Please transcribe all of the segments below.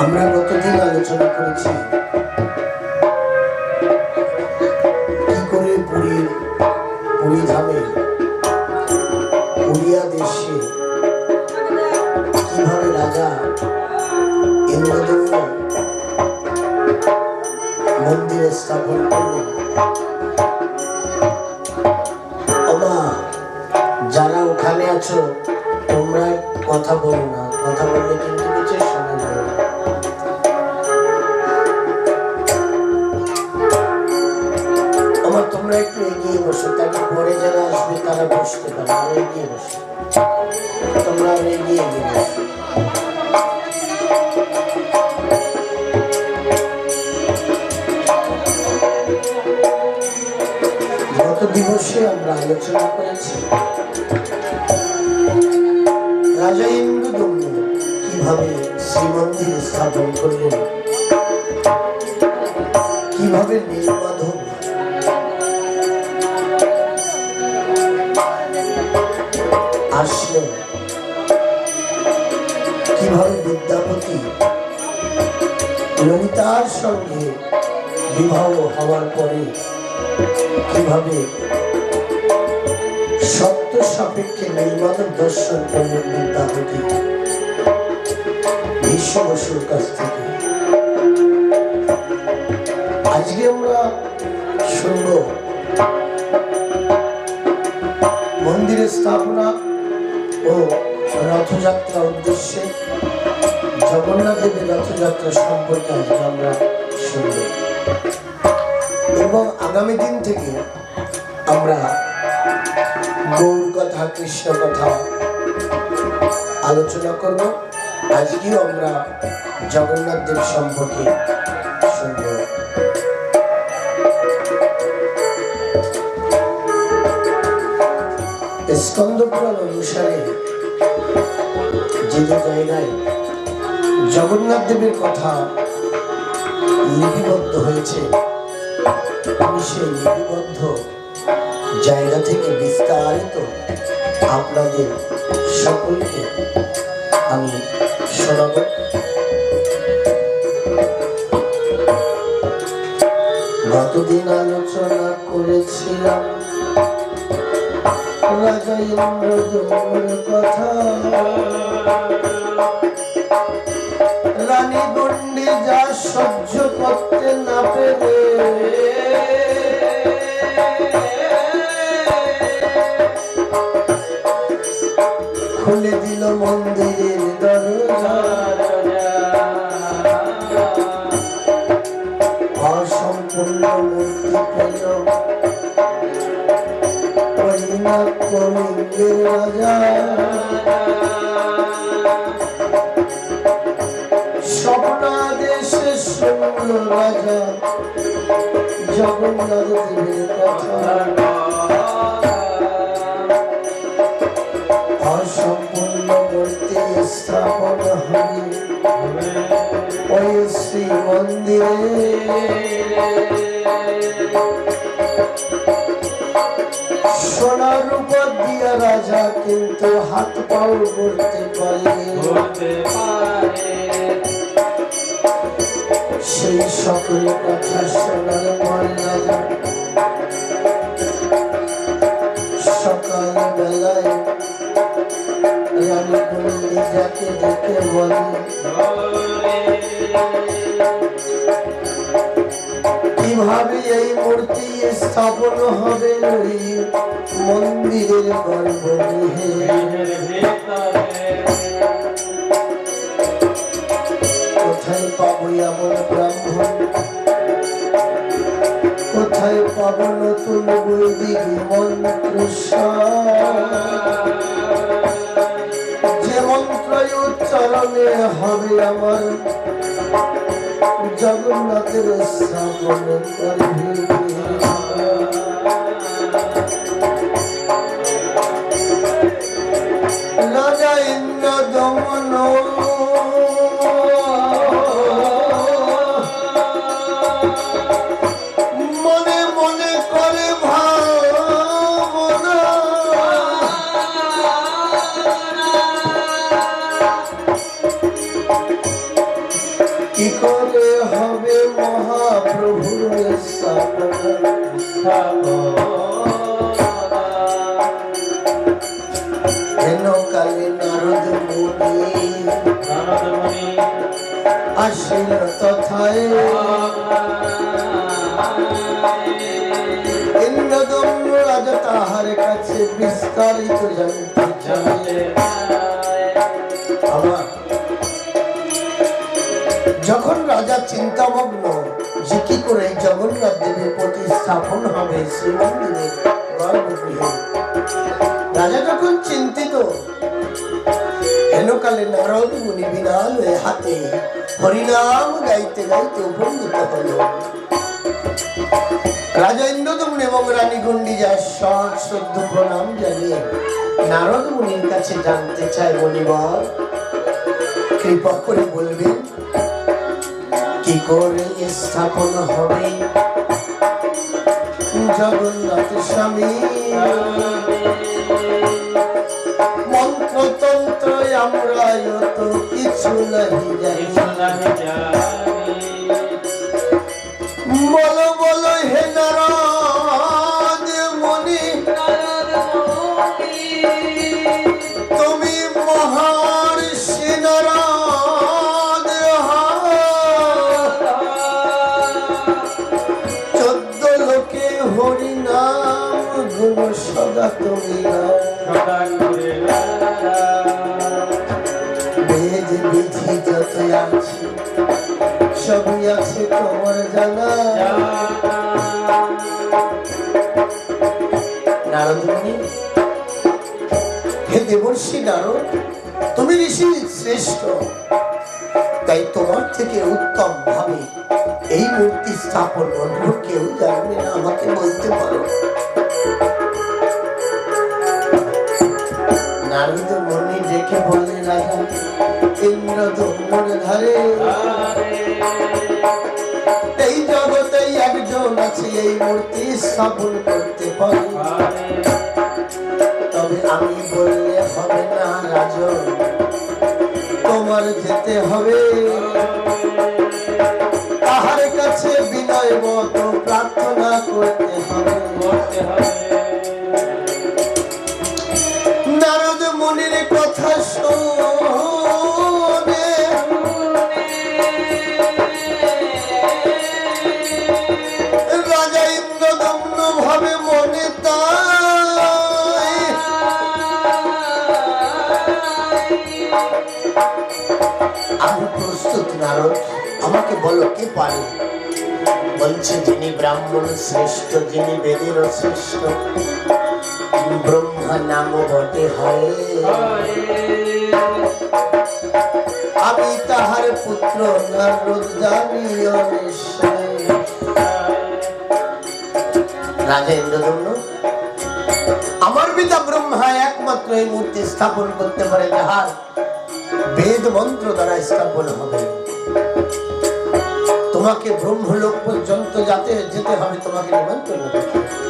আমরা গতদিন আলোচনা করেছি? কি করে পুরীর পুরী ধামে উড়িয়া দেশে কীভাবে রাজা ইন্দ্রদেব মন্দিরে স্থাপন করলেন? যারা ওখানে আছো, তোমরা কথা বলো না। কথা বললে কিন্তু কিছু শোনা না। আমার তোমরা একটু এগিয়ে বসো তাকে পরে যারা আসবে তারা বসতে পারে আর এগিয়ে বসো। তোমরা আর এগিয়ে এগিয়ে বসো। গত দিবসে আমরা আলোচনা করেছি, রাজা কীভাবে শ্রীমন্দির স্থাপন করলেন? কীভাবে নীলমাধব আসলেন। কীভাবে বিদ্যাপতি ললিতার সঙ্গে বিবাহ হওয়ার পরে কীভাবে সত্য সাপেক্ষে নীলমাধব দর্শন করলেন বিদ্যাপতি? বিশ্ব বসুর কাছ থেকে। আজকে আমরা শুনব মন্দিরের স্থাপনা ও রথযাত্রা উদ্দেশ্যে জগন্নাথ দেবের রথযাত্রা সম্পর্কে আজকে আমরা শুনব। এবং আগামী দিন থেকে আমরা গৌর কথা কৃষ্ণ কথা আলোচনা করব। আজকেও আমরা জগন্নাথ দেব সম্পর্কে শুনব। স্কন্দ অনুসারে যে জায়গায় জগন্নাথ দেবের কথা লিপিবদ্ধ হয়েছে, আমি সেই লিপিবদ্ধ জায়গা থেকে বিস্তারিত আপনাদের সকলকে আমি শোনাব। গতদিন আলোচনা করেছিলাম। রাজা ইন্দ্রদমনের কথা। রানী গন্ডি যা সহ্য করতে সেই সকল কথা শোনার বলে কীভাবে এই মূর্তি স্থাপন হবে? মন্দিরের গর্ভগৃহে। বৈদিক মন্ত্র যে মন্ত্র উচ্চারণে হবে আমার জগন্নাথের স্থাপন রাজা ইন্দ্র দমন রাজা চিন্তামগ্ন যে কি করে জগন্নাথ দেবের প্রতিস্থাপন হবে শ্রীমন্দিরের গর্ভগৃহে রাজা যখন চিন্তিত হেনকালে নারদ মুনি হাতে হরিনাম গাইতে গাইতে হল। রাজা এবং রানী গন্ডিজা প্রণাম জানিয়ে নারদ মুনির কাছে জানতে চায় মনিবর কৃপা করে বলবেন কি করে স্থাপন হবে? জগন্নাথ স্বামী মন্ত্রতন্ত্র আমরা তো কিছু নাহি জানি। বলো বলো হে নারদ নাম সদা তুমি। বিধি যত আছে সবই আছে তোমার জানা। হে দেবর্ষি নারদ তুমি ঋষি শ্রেষ্ঠ। তাই তোমার থেকে উত্তম ভাবে এই মূর্তি স্থাপন অন্য কেউ জানবে না আমাকে বলতে পারো। নারদ মুনি দেখে বললেন রাজা ইন্দ্র দমন ধারে এই জগতে একজন আছে, এই মূর্তি স্থাপন করতে পারে। তবে আমি বললে হবে না রাজন, তোমার যেতে হবে। তাহার কাছে বিনয় মতো প্রার্থনা করতে হবে। নারদ কথা শোনে। রাজা ইন্দ্রদম্ন ভাবে মনে তাই। আমি প্রস্তুত, নারদ। আমাকে বলো, কে পারে? শ্রেষ্ঠ, যিনি বেদের শ্রেষ্ঠ। নাম বটে আমি তাহার পুত্র নারদ জানিও নিশ্চয়। রাজা ইন্দ্রদম্ন আমার পিতা ব্রহ্মা একমাত্র এই মূর্তি স্থাপন করতে পারে, যাহার বেদ মন্ত্র দ্বারা স্থাপন হবে। তোমাকে ব্রহ্মলোক পর্যন্ত যাতে যেতে হবে, তোমাকে নিমন্ত্রণ করতে।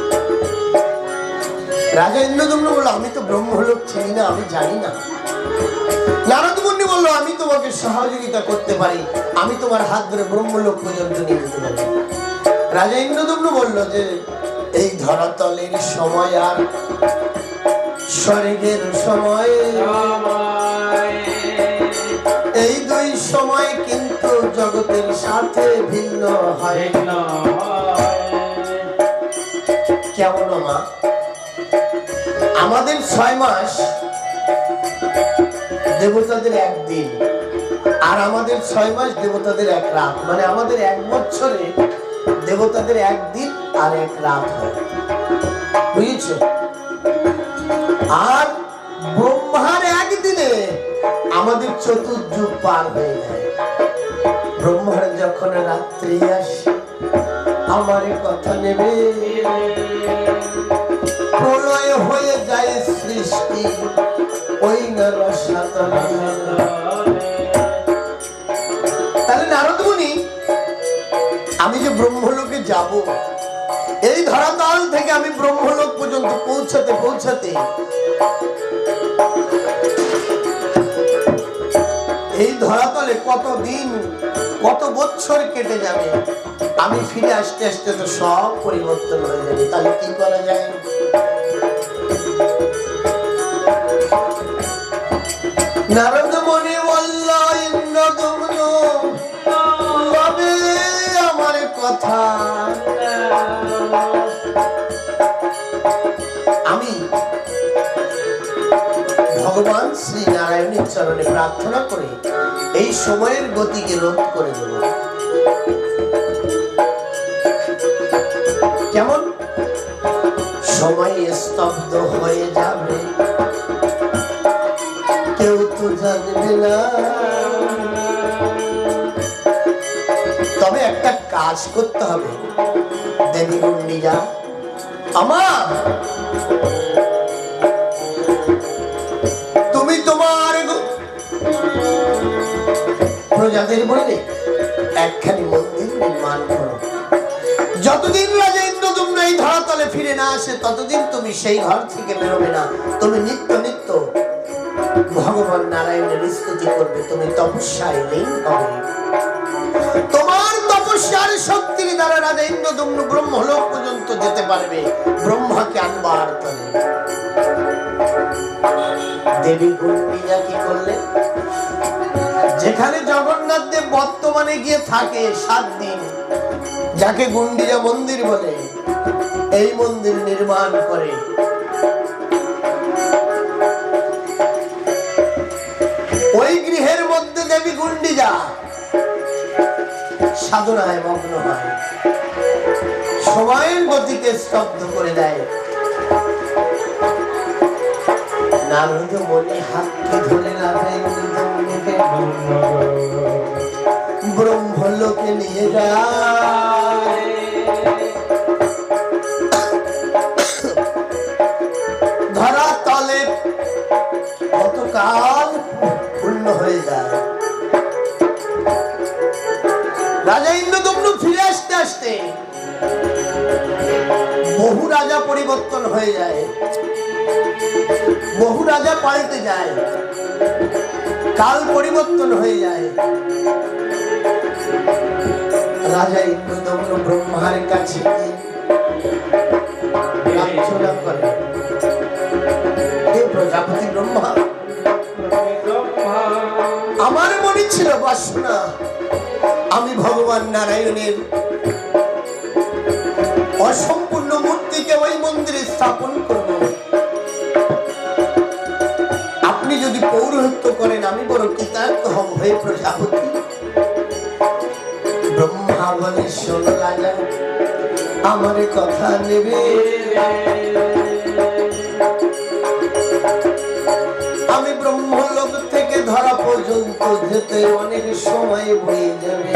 রাজা ইন্দ্রদম্ন বলল আমি তো ব্রহ্মলোক চিনি না আমি জানি না। নারদ মুনি বলল আমি তোমাকে সহযোগিতা করতে পারি। আমি তোমার হাত ধরে ব্রহ্মলোক পর্যন্ত নিয়ে যেতে পারি। রাজা ইন্দ্রদম্ন বলল যে এই ধরাতলের সময় আর স্বর্গের সময় এই দুই সময় কিন্তু জগতের সাথে ভিন্ন হয়। না কেমন মা? আমাদের ছয় মাস দেবতাদের একদিন। আর আমাদের ছয় মাস দেবতাদের এক রাত। মানে আমাদের এক বছরে দেবতাদের একদিন আর এক রাত হয়। বুঝেছ? আর ব্রহ্মার একদিনে আমাদের চতুর্যুগ পার হয়ে যায়। ব্রহ্মার যখন রাত্রি আসে, আমার কথা নেবে? তাহলে নারদ মুনি আমি যে ব্রহ্মলোকে যাব, এই ধরাতল থেকে আমি ব্রহ্মলোক পর্যন্ত পৌঁছাতে পৌঁছাতে, এই ধরাতলে কত দিন কত বছর কেটে যাবে? আমি ফিরে আসতে আসতে তো সব পরিবর্তন হয়ে যাবে। তাহলে কি করা যায়? নারদ মনে বলল ইন্দ্রদম্ন আমার কথা আমি ভগবান শ্রী নারায়ণের চরণে প্রার্থনা করে এই সময়ের গতিকে রোধ করে দেব। তবে একটা কাজ করতে হবে, দেবী গুন্ডিজা। তুমি তোমার প্রজাদের বললে একখানি মন্দির নির্মাণ করো। যতদিন রাজা ইন্দ্রদুম্ন এই ধরাতলে ফিরে না আসে, ততদিন তুমি সেই ঘর থেকে বেরোবে না। তুমি নিত্য ভগবান নারায়ণের স্তুতি করবে, তুমি তপস্যায় লীন হবে। তোমার তপস্যার শক্তির দ্বারা রাজা ইন্দ্রদুম্ন ব্রহ্মলোক পর্যন্ত যেতে পারবে, ব্রহ্মাকে আনবার তলে দেবী কি যেখানে জগন্নাথ দেব বর্তমানে গিয়ে থাকে সাত দিন, যাকে গুন্ডিজা মন্দির বলে, এই মন্দির নির্মাণ করে। দেবী গুন্ডিজা সাধনায় মগ্ন হয়। সময়ের গতিকে স্তব্ধ করে দেয়। নারদ মনে ধরে নিয়ে ধরা তলে কতকাল পূর্ণ রাজা পরিবর্তন হয়ে যায়। বহু রাজা পাল্টে যায়। কাল পরিবর্তন হয়ে যায়। রাজা ইন্দ্রদম্ন ব্রহ্মার কাছে প্রজাপতি ব্রহ্মা, আমার মনে ছিল বাসনা। আমি ভগবান নারায়ণের অসম্পূর্ণ মূর্তিকে ওই মন্দিরে স্থাপন করব। আপনি যদি পৌরোহিত্য করেন, আমি বড় কৃতার্থ হব। হে প্রজাপতি ব্রহ্মা বলে শোনো রাজা আমার কথা নেবে। আমি ব্রহ্মলোক থেকে ধরা পর্যন্ত যেতে অনেক সময় বয়ে যাবে।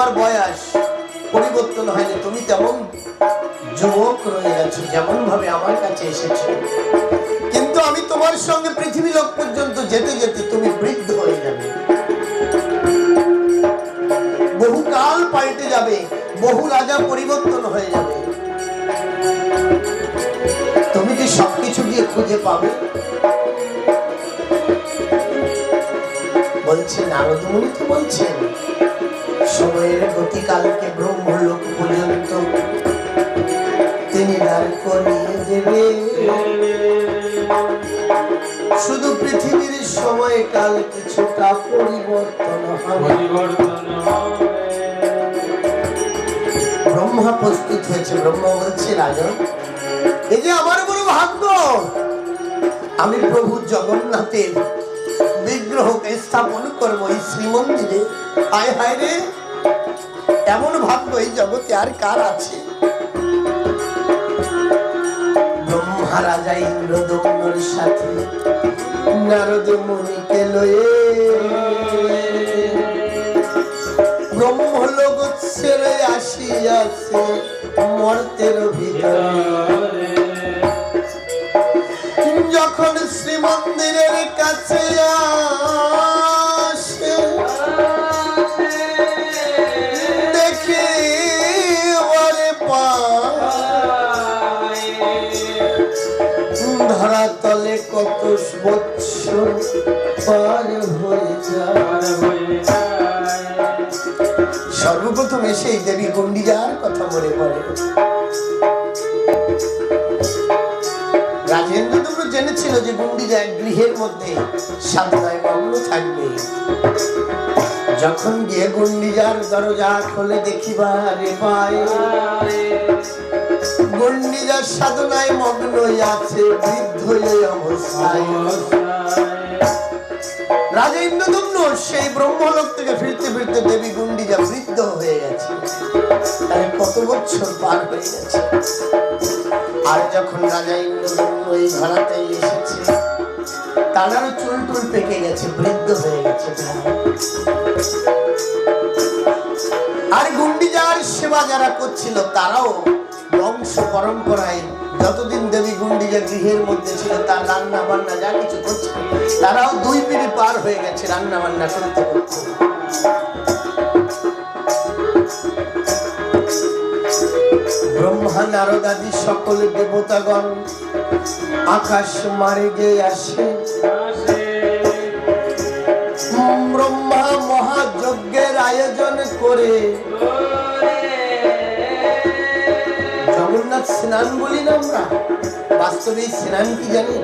তোমার বয়স পরিবর্তন হয়নি। তুমি তেমন যুবক রয়ে গেছো যেমন ভাবে আমার কাছে এসেছ। কিন্তু আমি তোমার সঙ্গে পৃথিবী লোক পর্যন্ত যেতে যেতে তুমি বৃদ্ধ হয়ে যাবে। বহু কাল পাল্টে যাবে, বহু রাজা পরিবর্তন হয়ে যাবে। তুমি কি সবকিছু গিয়ে খুঁজে পাবে? বলছে নারদ মুনি তো বলছেন। সময়ের গতিকালকে ব্রহ্মলোক পর্যন্ত তিনি দাঁড় করিয়ে দেবে শুধু পৃথিবীর সময়কাল কিছুটা পরিবর্তন ব্রহ্মা প্রস্তুত হয়েছে, ব্রহ্মা বলছে রাজন। এই যে আমার বড় ভাগ্য, আমি প্রভু জগন্নাথের বিগ্রহকে স্থাপন করব এই শ্রীমন্দিরে। হায় হায় রে! এমন ভাগ্য এই জগতে আর কার আছে? ব্রহ্মা রাজা লয়ে। ব্রহ্মলোক ছেড়ে আসিয়াছে মর্তের ভিতরে। যখন শ্রীমন্দিরের কাছে কত বৎসর পার হয়ে যায়। সর্বপ্রথম দেবী গন্ডিজার কথা মনে পড়ে। রাজেন্দ্র দুটো জেনেছিল যে গন্ডিজা এক গৃহের মধ্যে সাধনায় মগ্ন থাকবে। যখন গিয়ে গন্ডিজার দরজা খোলে দেখিবারে পায়। গন্ডিজার সাধনায় মগ্ন আছে বৃদ্ধ সেই ব্রহ্মলোক থেকে ফিরতে ফিরতে দেবী গুন্ডিজা বৃদ্ধ হয়ে গেছে। কত বছর পার হয়ে গেছে। আর যখন রাজা ইন্দ্রদম্ন এই এসেছে তারারও চুল টুল পেকে গেছে, বৃদ্ধ হয়ে গেছে। আর গুন্ডিজার সেবা যারা করছিল তারাও বংশ পরম্পরায় যতদিন দেবী গুন্ডিজা গৃহের মধ্যে ছিল, তার রান্না বান্না যা কিছু করছে, তারাও দুই পিড়ি পার হয়ে গেছে রান্না বান্না করতে করতে। ব্রহ্মা নারদ আদি সকল দেবতাগণ আকাশ মারে গিয়ে আসে। ব্রহ্মা মহাযজ্ঞের আয়োজন করে। জগন্নাথ স্নান বলি না আমরা? বাস্তবে স্নান কি জানি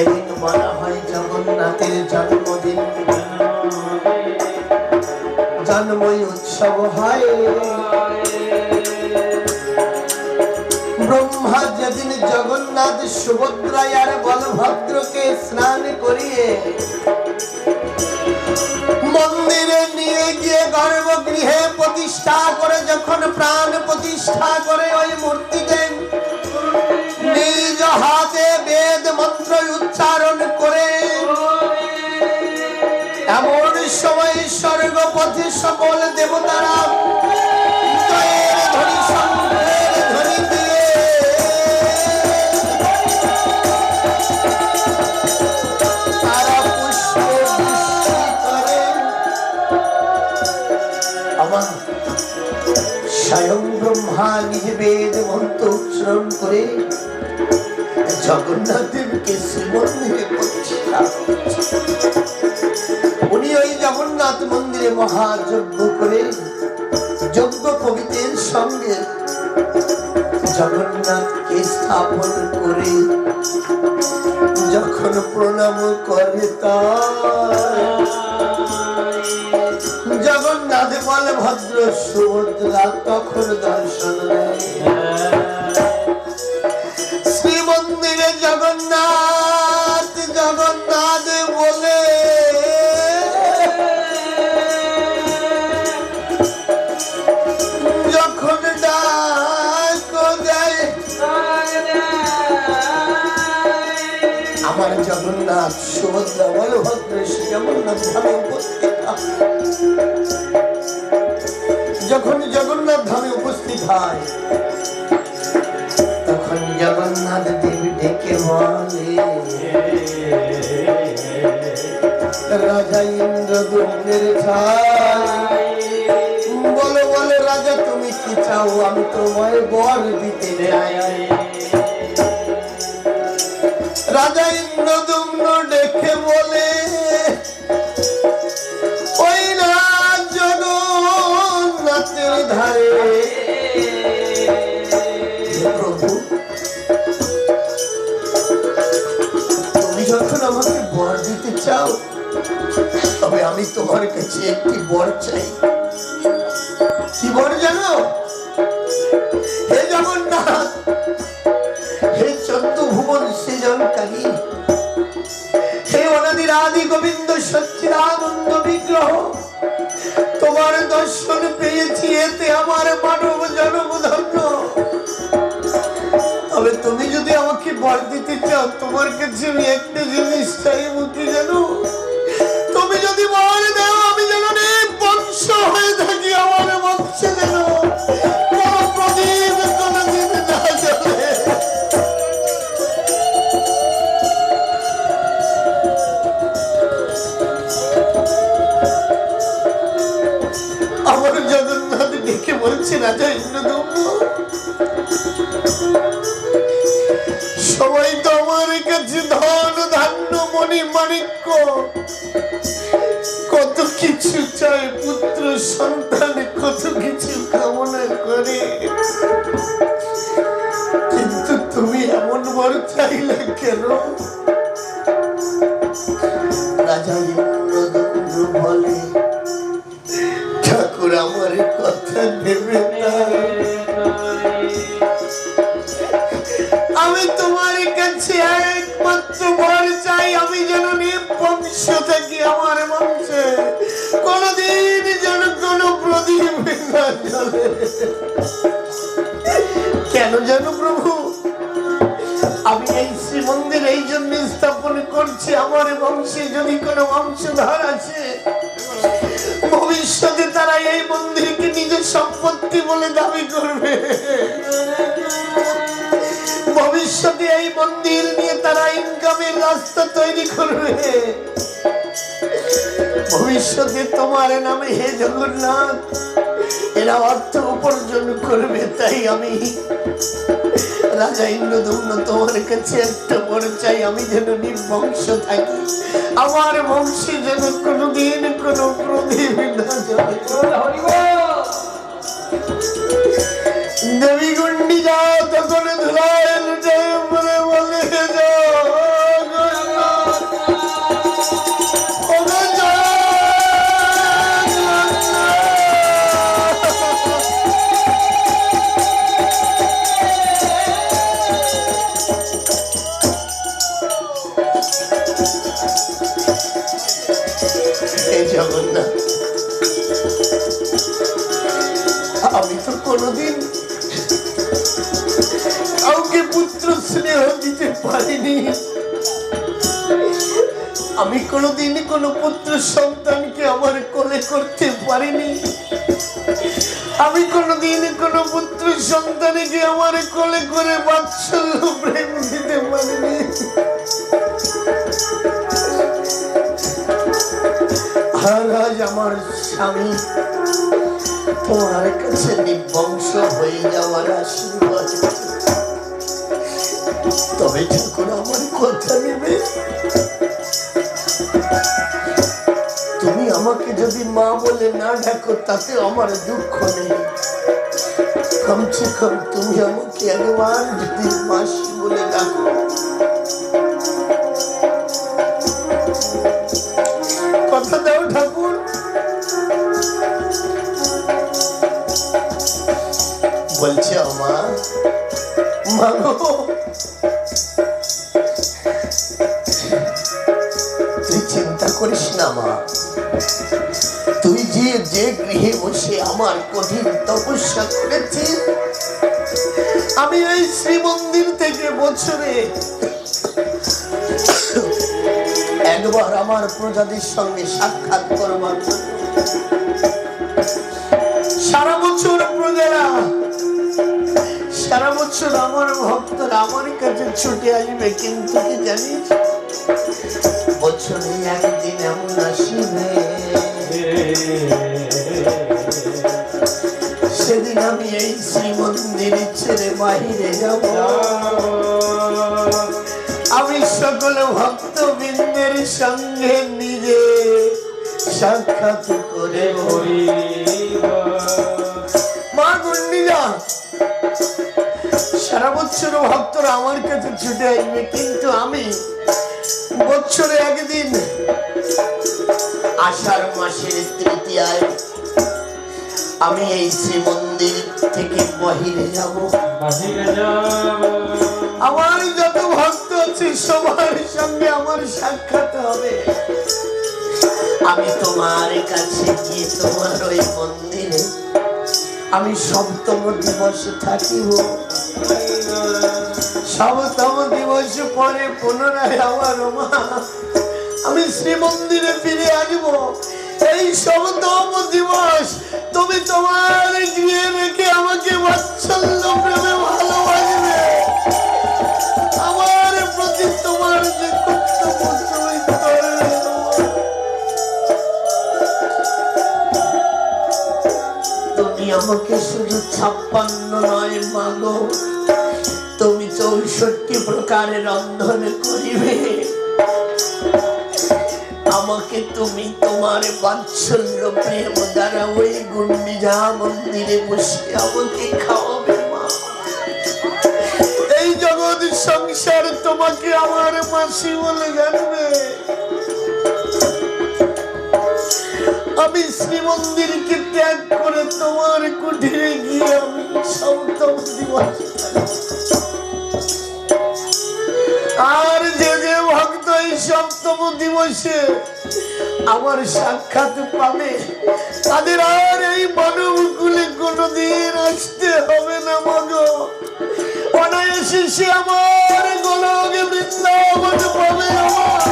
এদিন বলা হয় জগন্নাথের জন্মদিন। জন্মই উৎসব হয়। ব্রহ্মা যেদিন জগন্নাথ সুভদ্রায় আর বলভদ্রকে স্নান করিয়ে মন্দিরে নিয়ে গিয়ে গর্ভগৃহে প্রতিষ্ঠা করে যখন প্রাণ প্রতিষ্ঠা করে ওই মূর্তিতে বেদ মন্ত্র উচ্চারণ করে জগন্নাথ দেবকে শ্রীমন্দিরে উনি ওই জগন্নাথ মন্দিরে মহাযজ্ঞ করে যজ্ঞ কবিতের সঙ্গে জগন্নাথকে স্থাপন করে যখন প্রণাম করে তার জগন্নাথ বলে ভদ্র সুভদ্রা তখন দর্শন দেয়। জগন্নাথ সুভদ্রা বলভদ্র শ্রী জগন্নাথ ধামে উপস্থিত। যখন জগন্নাথ ধামে উপস্থিত হয়, তখন জগন্নাথ দেবী ডেকে বলে রাজা ইন্দ্রদুম্নের ছাই, বলো বলো রাজা, তুমি কি চাও? আমি তোমায় বর দিতে চাই। রাজা ইন্দ্রদুম্ন ডেকে বলে, ওই জগন্নাথের ধারে। আমাকে দিতে চাও, তবে আমি তোমার কাছে একটি বর চাই। কি বর জানো? হে জগন্নাথ সচ্চিদানন্দ বিগ্রহ, তোমার দর্শন পেয়েছি এতে আমার মানব জন্ম ধন্য তবে তুমি যদি আমাকে বর দিতে চাও, তোমার কাছে আমি একটা জিনিস চাইব কি জানো। তুমি যদি বর দাও, আমি যেন বংশ হয়ে থাকি আমার বংশে যেন কত কিছু চায় পুত্র সন্তান কত কিছু কামনা করে। কেন জানো প্রভু? আমি এই শ্রীমন্দির এই জন্য স্থাপন করছি, আমার বংশে যদি কোনো বংশধর আছে, ভবিষ্যতে তারা এই মন্দিরকে নিজের সম্পত্তি বলে দাবি করবে। ভবিষ্যতে এই মন্দির নিয়ে তারা ইনকামের রাস্তা তৈরি করবে। ভবিষ্যতে তোমার নামে হে জগন্নাথ এরা অর্থ উপার্জন করবে, তাই আমি রাজা ইন্দ্রদম্ন তোমার কাছে একটা চাই, আমি যেন নির্বংশ থাকি। আমার বংশে যেন কোনোদিন কোনো প্রদীপ না দেবী গুন্ডি যাও তখন ধুলায় বলে বলে যাও। পুত্র সন্তানকে আমার কোলে করতে পারিনি। আমি কোনোদিন কোনো পুত্র সন্তানকে আমার কোলে করে বাৎসল্য প্রেম দিতে পারিনি। আর আজ আমার স্বামী তোমার কাছে নিবংশ হয়ে যাওয়ার আশীর্বাদ। তবে ঠাকুর আমার কথা নেবে মা বলে, না ডাকো তাতে আমার দুঃখ নেই। কমসে কম তুমি আমাকে একবার যদি মাসি বলে ডাকো। কথা দাও ঠাকুর। বলছে আমার মাগো তুই চিন্তা করিস না মা। আমার কঠিন তপস্যা করেছিস আমি এই শ্রীমন্দির থেকে বছরে একবার আমার প্রজাদের সঙ্গে সাক্ষাৎ করবার সারা বছর প্রজারা, সারা বছর আমার ভক্তরা আমার কাছে ছুটে আসবে, কিন্তু কি জানিস? বছরে একদিন এমন আসিবে। সেদিন আমি এই শ্রীমন্দির ছেড়ে বাহিরে যাব। আমি সকল ভক্তবৃন্দের সঙ্গে নিজে সাক্ষাৎ করে মা গুন্ডিলা, সারা বছর ভক্তরা আমার কাছে ছুটে আসবে, কিন্তু আমি বছরে একদিন আষাঢ় মাসের তৃতীয়ায় আমি এই শ্রীমন্দির থেকে বাহিরে যাব। আমার যত ভক্ত আছে সবার সঙ্গে আমার সাক্ষাৎ হবে। আমি তোমার কাছে গিয়ে তোমার ওই মন্দিরে আমি সপ্তম দিবসে থাকিব। সপ্তম দিবস পরে পুনরায় আমার মা, আমি শ্রীমন্দিরে ফিরে আসব। এই সপ্তম দিবস তুমি তোমার গৃহে রেখে আমাকে বাৎসল্য প্রেমে ভালোবাসবে। আমার প্রতি তোমার যে আমাকে শুধু ছাপ্পান্ন নয় মাগো চৌষট্টি প্রকারের রন্ধন করিবে। আমাকে তুমি তোমার বাৎসল্য প্রেম দ্বারা ওই গুন্ডিজা মন্দিরে বসে আমাকে খাওয়াবে মা। এই জগৎ সংসার তোমাকে আমার মাসি বলে জানবে। আমি শ্রীমন্দিরকে ত্যাগ করে তোমার কুঠিরে গিয়ে আমি সপ্তম দিবস আর যে যে ভক্ত এই সপ্তম দিবসে আমার সাক্ষাৎ পাবে। তাদের আর এই মানবগুলি কোনো কোনোদিন আসতে হবে না মগ। অনায়াসে সে আমার গোলকে বৃন্দাবন পাবে আমার।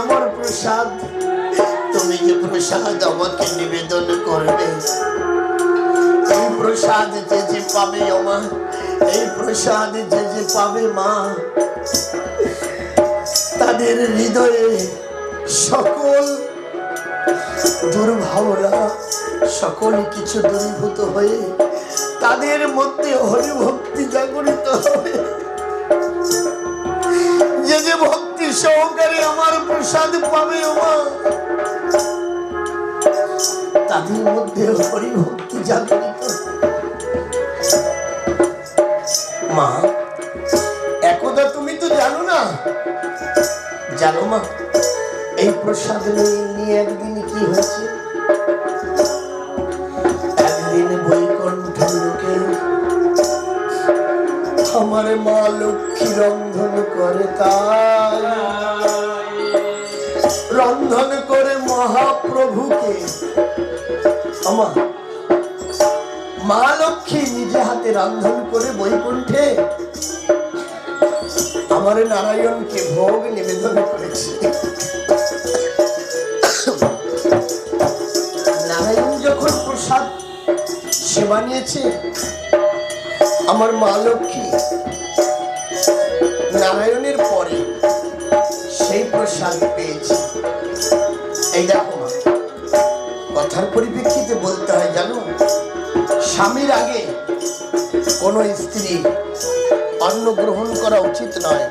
আমার প্রসাদ। তুমি যে প্রসাদ আমাকে নিবেদন করবে, এই প্রসাদ যে যে পাবে আমার এই প্রসাদ যে যে পাবে মা, তাদের হৃদয়ে সকল দুর্ভাবনা, সকল কিছু দূরীভূত হয়ে তাদের মধ্যে হরিভক্তি জাগরিত হবে। সহকারে আমার প্রসাদ পাবে আমার তাদের মধ্যে হরিভক্তি জাগরিত। মা, একদা তুমি তো জানো না? জানো মা, এই প্রসাদ নিয়ে একদিন কি হয়েছে? আমার মা লক্ষ্মী রন্ধন করে তাই। রন্ধন করে মহাপ্রভুকে আমার মা লক্ষ্মী নিজে হাতে রন্ধন করে বৈকুণ্ঠে আমার নারায়ণকে ভোগ নিবেদন করেছে। নারায়ণ যখন প্রসাদ সেবা নিয়েছে আমার মা লক্ষ্মী। নারায়ণের পরে সেই প্রসাদ পেয়েছে। এই দেখো মা, কথার পরিপ্রেক্ষিতে বলতে হয় জানো, স্বামীর আগে কোনো স্ত্রী অন্ন গ্রহণ করা উচিত নয়।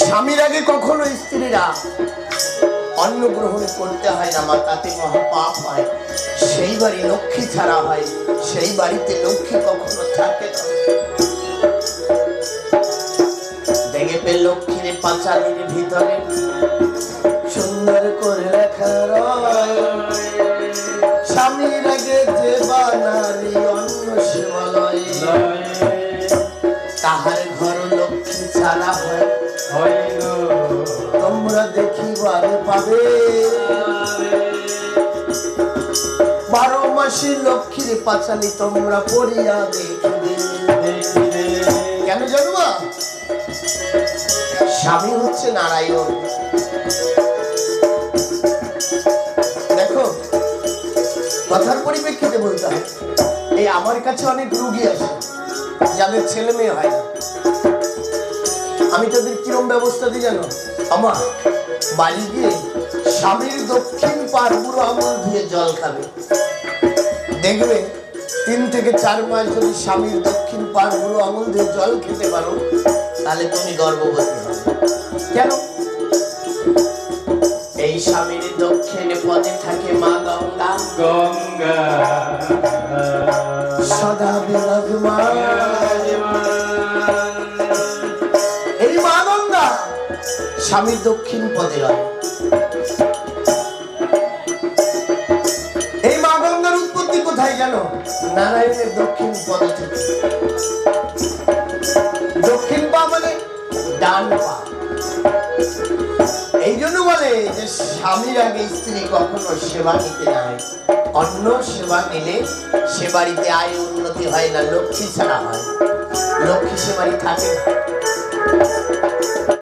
স্বামীর আগে কখনো স্ত্রীরা অন্ন গ্রহণ করতে হয় না মা তাতে মহাপাপ হয়। সেই বাড়ি লক্ষ্মী ছাড়া হয়, সেই বাড়িতে লক্ষ্মী কখনো থাকে না। দেখে পে লক্ষ্মীর পাঁচালির ভিতরে। সুন্দর করে রয়। স্বামীর আগে যে বানারি অন্ন শিবালয়। তাহার দেখিবারে পাবে। বারো মাসে লক্ষ্মীর পাঁচালি তোমরা পড়িয়া দেখবে। কেন জানবা স্বামী হচ্ছে নারায়ণ। দেখো, কথার পরিপ্রেক্ষিতে বলতে হয়, এই আমার কাছে অনেক রুগী আছে যাদের ছেলে মেয়ে হয় আমি তাদের কিরম ব্যবস্থা দিই জানো? আমার বাড়ি গিয়ে স্বামীর দক্ষিণ পার বুড়ো আঙুল দিয়ে জল খাবে। দেখবে তিন থেকে চার মাস যদি স্বামীর দক্ষিণ পার বুড়ো আঙুল দিয়ে জল খেতে পারো তাহলে তুমি গর্ভবতী হবে। কেন? এই স্বামীর দক্ষিণ পদে থাকে মা গঙ্গা। গঙ্গা। সদা বিরাজমান স্বামীর দক্ষিণ পদে এই মা গঙ্গার উৎপত্তি কোথায় জানো নারায়ণের দক্ষিণ পদে থেকে। দক্ষিণ পা মানে ডান পা। এই জন্য বলে যে স্বামীর আগে স্ত্রী কখনো সেবা নিতে নাই অন্য সেবা নিলে সে বাড়িতে আয় উন্নতি হয় না, লক্ষ্মী ছাড়া হয়। লক্ষ্মী সে বাড়ি থাকে না।